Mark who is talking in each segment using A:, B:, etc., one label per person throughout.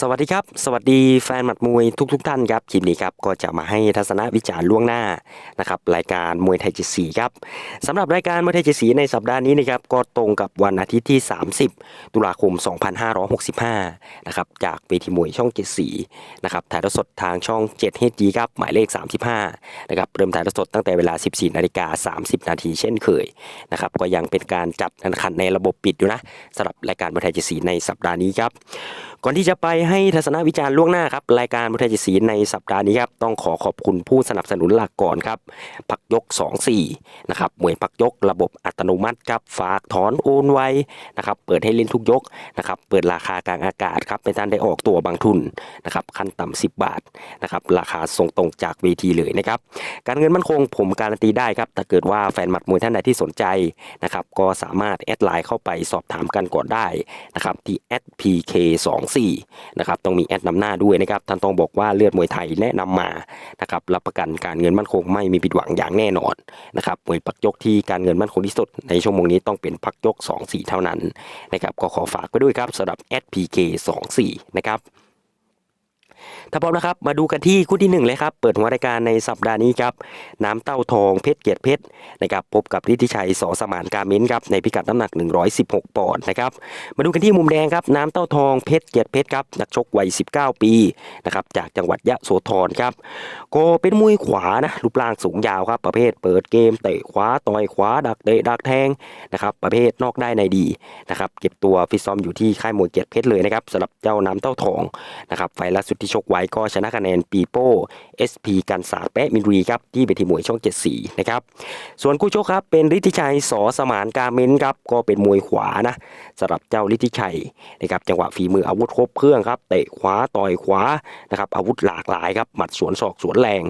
A: สวัสดีครับ สวัสดีแฟนหมัดมวยทุกๆทท่านครับคลิปนี้ครับก็จะมาให้ทัศนวิจารณ์ล่วงหน้านะครับรายการมวยไทยจิตสีครับสำหรับรายการมวยไทยจิตสีในสัปดาห์นี้นะครับก็ตรงกับวันอาทิตย์ที่ 30 ตุลาคม 2565 นะครับจากเวทีมวยช่องเจ็ดสีนะครับถ่ายทอดสดทางช่อง7 HD ครับหมายเลข 35นะครับเริ่มถ่ายทอดสดตั้งแต่เวลา 14นาฬิกา30 นาทีเช่นเคยนะครับก็ยังเป็นการจัดการแข่งขันในระบบปิดอยู่นะสำหรับรายการมวยไทยจิตสีในสัปดาห์นี้ครับก่อนที่จะไปให้ทัศนวิจารณ์ล่วงหน้าครับรายการมุทจิตศรีในสัปดาห์นี้ครับต้องขอขอบคุณผู้สนับสนุนหลักก่อนครับพักยก 24นะครับมวยพักยกระบบอัตโนมัติครับฝากถอนโอนไวนะครับเปิดให้เล่นทุกยกนะครับเปิดราคากลางอากาศครับเป็นการได้ออกตัวบางทุนนะครับขั้นต่ำ10 บาทนะครับราคาส่งตรงจากเวทีเลยนะครับการเงินมั่นคงผมการันตีได้ครับถ้าเกิดว่าแฟนหมัดมวยท่านใดที่สนใจนะครับก็สามารถแอดไลน์เข้าไปสอบถามกันก่อนได้นะครับที่ p k 2 4นะครับต้องมีแอดนำหน้าด้วยนะครับท่านต้องบอกว่าเลือดมวยไทยแนะนำมานะครับรับประกันการเงินมั่นคงไม่มีผิดหวังอย่างแน่นอนนะครับมวยปักยกที่การเงินมั่นคงที่สุดในชั่วโมงนี้ต้องเป็นพักยก 2 4 เท่านั้นนะครับก็ขอฝากไว้ด้วยครับสำหรับ SPK24 นะครับ ถ้าพร้อมนะครับ มาดูกันที่คู่ที่หนึ่งเลยครับ เปิดหัวรายการในสัปดาห์นี้ครับ น้ำเต้าทองเพชรเกียรติเพชรนะครับ พบกับฤทธิชัยสอสมานการเมนครับ ในพิกัดน้ำหนัก 116 ปอนด์นะครับ มาดูกันที่มุมแดงครับ น้ำเต้าทองเพชรเกียรติเพชรครับ นักชกวัย 19 ปีนะครับ จากจังหวัดยะโสธรครับ ก็เป็นมวยขวานะ รูปร่างสูงยาวครับ ประเภทเปิดเกมเตะขวาต่อยขวาดักเตะดักแทงนะครับ ประเภทนอกได้ในดีนะครับ เก็บตัวฟิตซ้อมอยู่ที่ค่ายมวยเกียรติเพชรเลยนะครับสำหรับเจ้าน้ำเต้าทองนะครับ ไฟล์ล่าสุดที่ชกไว้ก็ชนะคะแนนปีโป้ SP กันศาแปะมินรีครับที่เวทีมวยช่อง 7 สีนะครับส่วนคู่ชกครับเป็นฤทธิชัยสอสมานกาเมนครับก็เป็นมวยขวานะสำหรับเจ้าฤทธิชัยนะครับจังหวะฝีมืออาวุธครบเครื่องครับเตะขวาต่อยขวานะครับอาวุธหลากหลายครับหมัดสวนศอกสวนแรง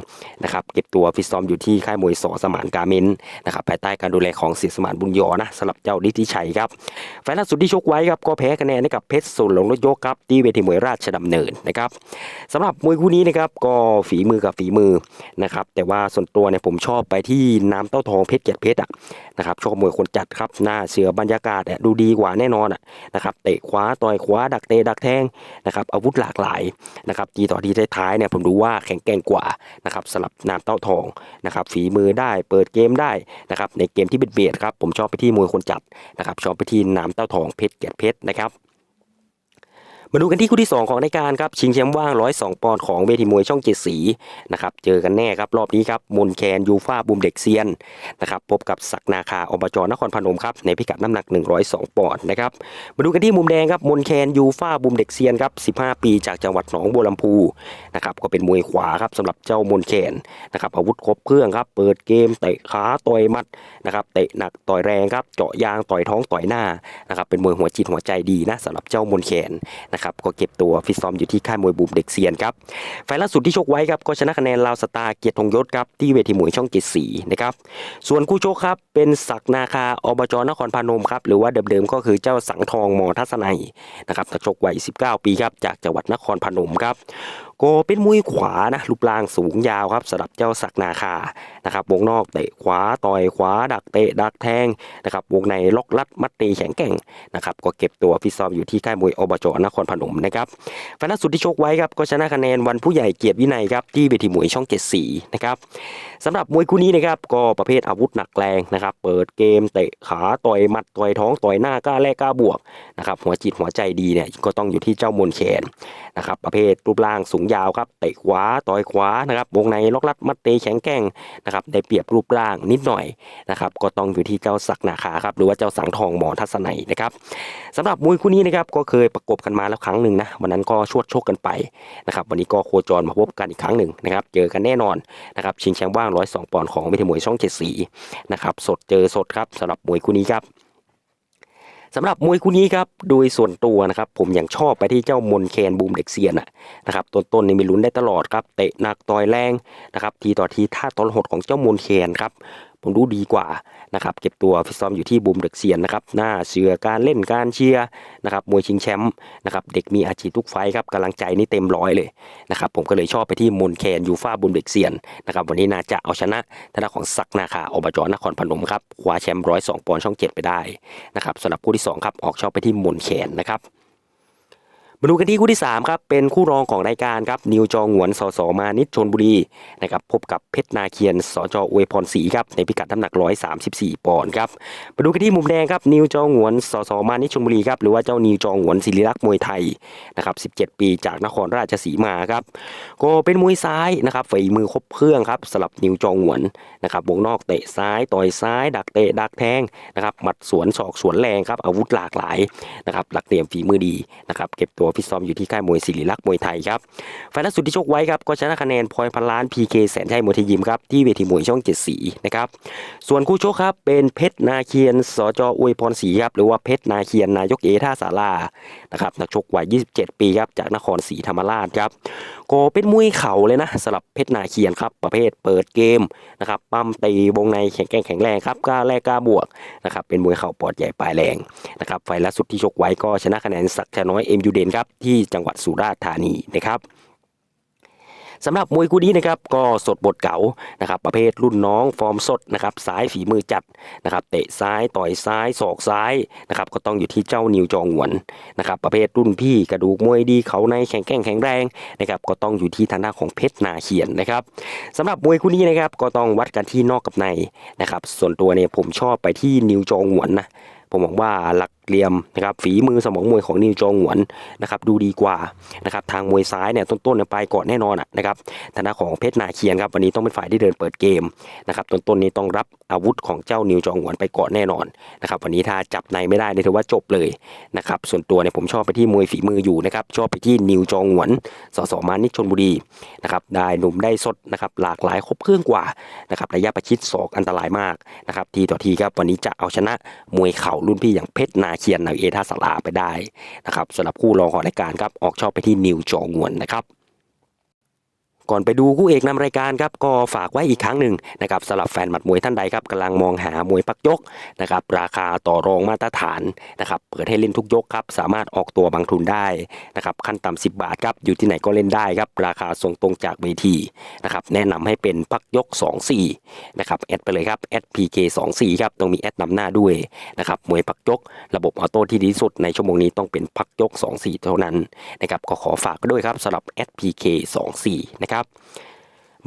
A: นะครับเก็บตัวฟิตซ้อมอยู่ที่ค่ายมวยสอสมานกาเมนนะครับภายใต้การดูแลของเสียสมานบุญยอนะสำหรับเจ้าฤทธิชัยครับไฟล์ล่าสุดที่ชกไว้ครับก็แพ้คะแนนให้กับเพชรสุนหลงรถยกครับที่เวทีมวยราชดำเนินนะครับสำหรับมวยคู่นี้นะครับก็ฝีมือกับฝีมือนะครับแต่ว่าส่วนตัวเนี่ยผมชอบไปที่น้ำเต้าทองเพชรเกียรติเพชรอะนะครับชอบมวยคนจัดครับหน้าเสือบรรยากาศดูดีกว่าแน่นอนอะนะครับเตะขวาต่อยขวาดักเตะดักแทงนะครับอาวุธหลากหลายนะครับทีต่อทีท้ายเนี่ยผมดูว่าแข็งแกร่งกว่านะครับสำหรับน้ำเต้าทองนะครับฝีมือได้เปิดเกมได้นะครับในเกมที่เบียดเบียดครับผมชอบไปที่มวยคนจัดนะครับชอบไปที่น้ำเต้าทองเพชรเกียรติเพชรนะครับ มาดูกันที่คู่ที่ 2 ของรายการครับชิงแชมป์ว่าง 102 ปอนด์ของเวทีมวยช่องเจ็ดสีนะครับเจอกันแน่ครับรอบนี้ครับมนแคนยูฟ่าบุมเด็กเซียนนะครับพบกับศักนาคาอบจนครพนมครับในพิกัดน้ำหนัก 102 ปอนด์นะครับมาดูกันที่มุมแดงครับมนแคนยูฟ่าบุมเด็กเซียนครับ15 ปีจากจังหวัดหนองบัวลำพูนะครับก็เป็นมวยขวาครับสำหรับเจ้ามนแคนนะครับอาวุธครบเครื่องครับเปิดเกมเตะขาต่อยมัดนะครับเตะหนักต่อยแรงครับเจาะยางต่อยท้องต่อยหน้านะครับเป็นมวยหัวจิตหัวใจดีนะสำหรับเจ้ามนแคนนะครับครับก็เก็บตัวฟิตซ้อมอยู่ที่ค่ายมวยบูมเด็กเซียนครับไฟล์ล่าสุดที่ชกไว้ครับก็ชนะคะแนนลาวสตาเกียรติธงยศครับที่เวทีมวยช่องเจ็ดสีนะครับส่วนคู่ชกครับเป็นศักนาคาอบจนครพนมครับหรือว่าเดิมๆก็คือเจ้าสังทองมอทัศนัยนะครับนักชกวัย 19 ปีครับจากจังหวัดนครพนมครับ ก็เป็นมวยขวานะรูปร่างสูงยาวครับสำหรับเจ้าศักนาคานะครับวงนอกเตะขวาต่อยขวา ดักเตะดักแทงนะครับวงในล็อกลัดมัดตีแข็งแกร่งนะครับก็เก็บตัวฟิตซ้อมอยู่ที่ค่ายมวยอบจนครพนมนะครับไฟล์ล่าสุดที่ชกไว้ครับก็ชนะคะแนนวันผู้ใหญ่เกียรติวินัยครับที่เวทีมวยช่องเจ็ดสีนะครับสำหรับมวยคู่นี้นะครับก็ประเภทอาวุธหนักแรงนะครับเปิดเกมเตะขาต่อยมัดต่อยท้องต่อยหน้ากล้าแลกกล้าบวกนะครับหัวจิตหัวใจดีเนี่ยก็ต้องอยู่ที่เจ้ามนแคนนะครับประเภทรูปร่างสูงยาวครับเตะขวาต่อยขวานะครับวงในล็อกลัดมัดเตะแข็งแกร่งนะครับได้เปรียบรูปร่างนิดหน่อยนะครับก็ต้องอยู่ที่เจ้าศักนาคาครับหรือว่าเจ้าสังทองหมอทัศนัยนะครับสำหรับมวยคู่นี้นะครับก็เคยประกบกันมาแล้วครั้งหนึ่งนะวันนั้นก็ชวดโชคกันไปนะครับวันนี้ก็โคจรมาพบกันอีกครั้งหนึ่งนะครับเจอกันแน่นอนนะครับชิงแชมป์ว่าง 102 ปอนด์ของเวทีมวยช่องเจ็ดสีนะครับสดเจอสดครับสำหรับมวยคู่นี้ครับ สำหรับมวยคู่นี้ครับโดยส่วนตัวนะครับผมยังชอบไปที่เจ้ามนแคนบูมเด็กเซียนนะครับต้นต้นี่มีลุ้นได้ตลอดครับเตะหนักต่อยแรงนะครับทีต่อทีท่าตอนหดของเจ้ามนแคนครับ ผมรู้ดีกว่านะครับเก็บตัวฟิตซ้อมอยู่ที่บูมเด็กเซียนนะครับหน้าเสือการเล่นการเชียร์นะครับมวยชิงแชมป์นะครับเด็กมีอาชีพทุกไฟครับกำลังใจนี่เต็มร้อยเลยนะครับผมก็เลยชอบไปที่มนแคนยูฟ่าบูมเด็กเซียนนะครับวันนี้น่าจะเอาชนะทางด้าของศักนาคาอบจนครพนมครับคว้าแชมป์ร้อยสองปอนด์ช่องเจ็ดไปได้นะครับสำหรับคู่ที่สองครับออกชอบไปที่มนแคนนะครับ มาดูกันที่คู่ที่ 3 ครับ เป็นคู่รองของรายการครับ นิวจองหวนสสมานิชชนบุรีนะครับพบกับเพชรนาเคียนสจอวยพรศรีครับในพิกัดน้ำหนัก 134 ปอนด์ครับมาดูกันที่มุมแดงครับนิวจองหวนสสมานิชชนบุรีครับหรือว่าเจ้านิวจองหวนศิริลักษ์มวยไทยนะครับ17 ปีจากนครราชสีมาครับก็เป็นมวยซ้ายนะครับฝีมือครบเครื่องครับสำหรับนิวจองหวนนะครับวงนอกเตะซ้ายต่อยซ้าย ดักเตะดักแทงนะครับหมัดสวนศอกสวนแรงครับอาวุธหลากหลายนะครับหลักเหลี่ยมฝีมือดีนะครับเก็บตัวฟิตซ้อมอยู่ที่ค่ายมวยศิริลักษ์มวยไทยครับไฟล์ล่าสุดที่ชกไว้ครับก็ชนะคะแนนพลอยพันล้านพีเคแสนชัยมวยทยยิมครับที่เวทีมวยช่องเจ็ดสีนะครับส่วนคู่ชกครับเป็นเพชรนาเคียนสจอวยพรศรีครับหรือว่าเพชรนาเคียนนายกเอท่าสารานะครับนักชกวัย 27 ปีครับจากนครศรีธรรมราชครับก็เป็นมวยเข่าเลยนะสำหรับเพชรนาเคียนครับประเภทเปิดเกมนะครับปั้มตีวงในแข็งแกร่งแข็งแรงครับกล้าแลกกล้าบวกนะครับเป็นมวยเข่าปอดใหญ่ปลายแรงนะครับไฟล์ล่าสุดที่ชกไว้ก็ชนะคะแนนศักดิ์ชน้อยเอ็มยูเดนครับที่จังหวัดสุราษฎร์ธานีนะครับสำหรับมวยคู่นี้นะครับก็สดบทเก่านะครับ ประเภทรุ่นน้องฟอร์มสดนะครับซ้ายฝีมือจัดนะครับ เตะซ้ายต่อยซ้ายศอกซ้ายนะครับ ก็ต้องอยู่ที่เจ้านิวจองหวนนะครับ ประเภทรุ่นพี่กระดูกมวยดีเขาในแข็งแกร่งแข็งแรงนะครับ ก็ต้องอยู่ที่ทางด้านของเพชรนาเขียนนะครับสำหรับมวยคู่นี้นะครับก็ต้องวัดกันที่นอกกับในนะครับ ส่วนตัวเนี่ยผมชอบไปที่นิวจองหวนนะผมบอกว่าหลักเหลี่ยมนะครับฝีมือสมองมวยของนิวจองหวนนะครับดูดีกว่านะครับทางมวยซ้ายเนี่ยต้นๆเนี่ยไปก่อนแน่นอนอะนะครับทางของเพชรนาเคียนครับวันนี้ต้องเป็นฝ่ายที่เดินเปิดเกมนะครับต้นๆนี้ต้องรับอาวุธของเจ้านิวจองหวนไปก่อนแน่นอนนะครับวันนี้ถ้าจับในไม่ได้เนี่ยถือว่าจบเลยนะครับส่วนตัวเนี่ยผมชอบไปที่มวยฝีมืออยู่นะครับชอบไปที่นิวจองหวนสสมานิชชนบุรีนะครับได้หนุ่มได้สดนะครับหลากหลายครบเครื่องกว่านะครับระยะประชิดศอกอันตรายมากนะครับทีต่อทีครับวันนี้จะเอาชนะมวยเข่ารุ่นพี่อย่างเพชรนาเคียนนาเอท่าสลาไปได้นะครับสำหรับคู่รองของรายการครับออกชอบไปที่นิวจองวนนะครับ ก่อนไปดูคู่เอกนำรายการครับก็ฝากไว้อีกครั้งหนึ่งนะครับสำหรับแฟนหมัดมวยท่านใดครับกำลังมองหามวยปักยกนะครับราคาต่อรองมาตรฐานนะครับเปิดให้เล่นทุกยกครับสามารถออกตัวบางทุนได้นะครับขั้นต่ำ10 บาทครับอยู่ที่ไหนก็เล่นได้ครับราคาส่งตรงจากเวทีนะครับแนะนำให้เป็นปักยก 24นะครับแอดไปเลยครับแอด PK 24 ครับต้องมีแอดนำหน้าด้วยนะครับมวยปักยก ระบบออโต้ที่ดีที่สุดในชั่วโมงนี้ต้องเป็นพักยก 24 เท่านั้นนะครับก็ขอฝากด้วยครับสำหรับ SPK 24นะครับ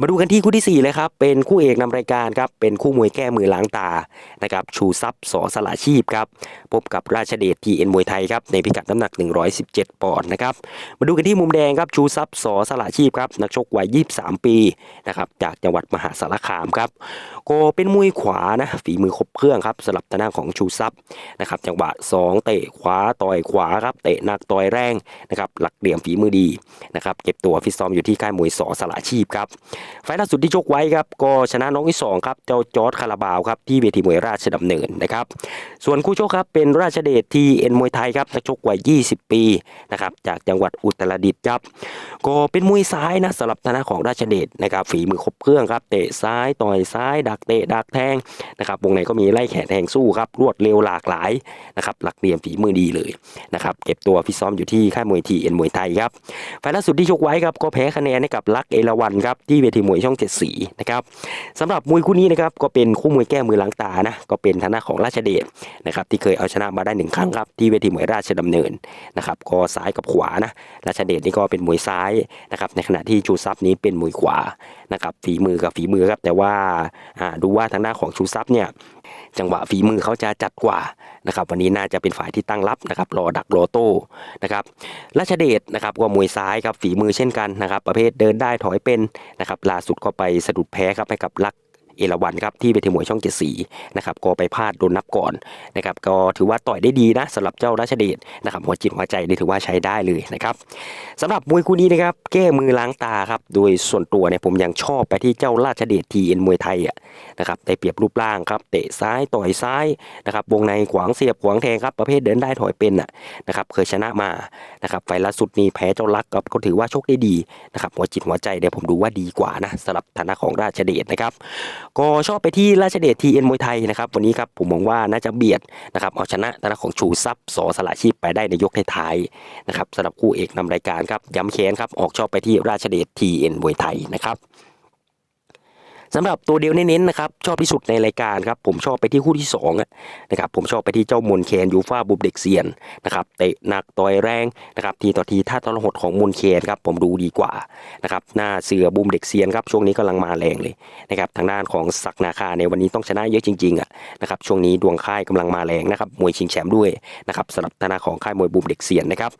A: มาดูกันที่คู่ที่ 4 เลยครับ เป็นคู่เอกนำรายการครับ เป็นคู่มวยแก้มือล้างตา นะครับ ชูซับสอสละชีพครับ พบกับราชเดชทีเอ็นมวยไทยครับ ในพิกัดน้ำหนัก 117 ปอนด์นะครับ มาดูกันที่มุมแดงครับ ชูซับสอสละชีพครับ นักชกวัย 23 ปีนะครับ จากจังหวัดมหาสารคามครับ ก็เป็นมวยขวานะ ฝีมือครบเครื่องครับสำหรับทางด้านของชูซับนะครับ จังหวะ 2 เตะขวาต่อยขวาครับ เตะหนักต่อยแรงนะครับ หลักเหลี่ยมฝีมือดีนะครับ เก็บตัวฟิตซ้อมอยู่ที่ค่ายมวยสอสละชีพครับไฟล์ล่าสุดที่ชกไว้ครับก็ชนะน้องที่สองครับเจ้าจอร์ดคาราบาวครับที่เวทีมวยราชดำเนินนะครับส่วนคู่ชกครับเป็นราชเดชทีเอ็นมวยไทยครับนักชกวัย 20 ปีนะครับจากจังหวัดอุตรดิตถ์ครับก็เป็นมวยซ้ายนะสำหรับทางด้าของราชเดชนะครับฝีมือครบเครื่องครับเตะซ้ายต่อยซ้าย ดักเตะดักแทงนะครับวงในก็มีไล่แขนแทงสู้ครับรวดเร็วหลากหลายนะครับหลักเหลี่ยมฝีมือดีเลยนะครับเก็บตัวฟิตซ้อมอยู่ที่ค่ายมวยทีเอ็นมวยไทยครับไฟล์ล่าสุดที่ชกไว้ครับก็แพ้คะแนนให้กับลักษณ์เอราวันครับที่เวทีมวยช่องเจ็ดสีนะครับสำหรับมวยคู่นี้นะครับก็เป็นคู่มวยแก้มือหลังตานะก็เป็นทางด้าของราชเดชนะครับที่เคยเอาชนะมาได้หนึ่งครั้งครับที่เวทีมวยราชดำเนินนะครับก็ซ้ายกับขวานะราชเดชนี่ก็เป็นมวยซ้ายนะครับในขณะที่ชูซับนี้เป็นมวยขวานะครับฝีมือกับฝีมือครับแต่ว่าดูว่าทางหน้าของชูซับเนี่ยจังหวะฝีมือเขาจะจัดกว่านะครับวันนี้น่าจะเป็นฝ่ายที่ตั้งรับนะครับรอดักรอโต้นะครับราชเดชนะครับก็มวยซ้ายครับฝีมือเช่นกันนะครับ ประเภทเดินได้ถอยเป็นนะครับล่าสุดก็ไปสะดุดแพ้ครับให้กับลัก เอราวันครับที่เวทีมวยช่องเจ็ดสีนะครับก็ไปพลาดโดนนับก่อนนะครับก็ถือว่าต่อยได้ดีนะสำหรับเจ้าราชเดชนะครับหัวจิตหัวใจนี่ถือว่าใช้ได้เลยนะครับสำหรับมวยคู่นี้นะครับแก้มือล้างตาครับโดยส่วนตัวเนี่ยผมยังชอบไปที่เจ้าราชเดชทีเอ็นมวยไทยอะนะครับได้เปรียบรูปร่างครับเตะซ้ายต่อยซ้ายนะครับวงในขวางเสียบขวางแทงครับประเภทเดินได้ถอยเป็นอะนะครับเคยชนะมานะครับไฟล์ล่าสุดนี้แพ้เจ้าลักครับก็ถือว่าโชคได้ดีนะครับหัวจิตหัวใจเนี่ยผมดูว่าดีกว่านะสำหรับฐานะของราชเดชนะครับ ก็ชอบไปที่ราชเดชทีเอ็นมวยไทยนะครับวันนี้ครับผมมองว่าน่าจะเบียดนะครับเอาชนะทางของชูซับสอสละชีพไปได้ในยกท้ายๆนะครับสำหรับคู่เอกนำรายการครับย้ำแค้นครับออกชอบไปที่ราชเดชทีเอ็นมวยไทยนะครับ สำหรับตัวเดียวเน้นๆนะครับชอบที่สุดในรายการครับผมชอบไปที่คู่ที่สองนะครับผมชอบไปที่เจ้ามนเคนยูฟ่าบุบเด็กเซียนนะครับเตะหนักต่อยแรงนะครับทีต่อทีท่าตลหดของมนเคนครับผมดูดีกว่านะครับหน้าเสือบูมเด็กเซียนครับช่วงนี้กำลังมาแรงเลยนะครับทางด้านของศักนาคาในวันนี้ต้องชนะเยอะจริงๆอะนะครับช่วงนี้ดวงค่ายกำลังมาแรงนะครับมวยชิงแชมป์ด้วยนะครับสำหรับทางด้าของค่ายมวยบูมเด็กเซียนนะครับ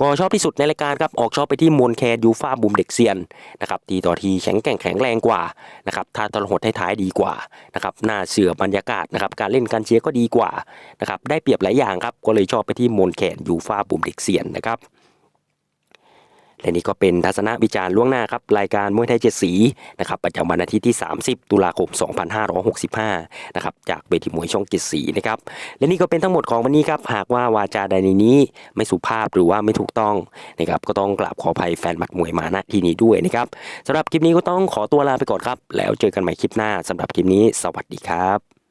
A: ก็ชอบที่สุดในรายการครับออกชอบไปที่มนเคนยูฟ่าบูมเด็กเซียนนะครับทีต่อทีแข็งแกร่งแข็งแรงกว่านะครับท่าตลหดท้ายดีกว่านะครับหน้าเสือบรรยากาศนะครับการเล่นการเชียร์ก็ดีกว่านะครับได้เปรียบหลายอย่างครับก็เลยชอบไปที่มนแขนยูฟาบุมเด็กเซียนนะครับ และนี่ก็เป็นทัศนวิจารณ์ล่วงหน้าครับรายการมวยไทยเจ็ดสีนะครับประจำวันอาทิตย์ที่ 30 ตุลาคม 2565 นะครับจากเวทีมวยช่องเจ็ดสีนะครับและนี่ก็เป็นทั้งหมดของวันนี้ครับหากว่าวาจาใดในนี้ไม่สุภาพหรือว่าไม่ถูกต้องนะครับก็ต้องกราบขออภัยแฟนมัดมวยมาณที่นี้ด้วยนะครับสำหรับคลิปนี้ก็ต้องขอตัวลาไปก่อนครับ แล้วเจอกันใหม่คลิปหน้าสำหรับคลิปนี้ สวัสดีครับ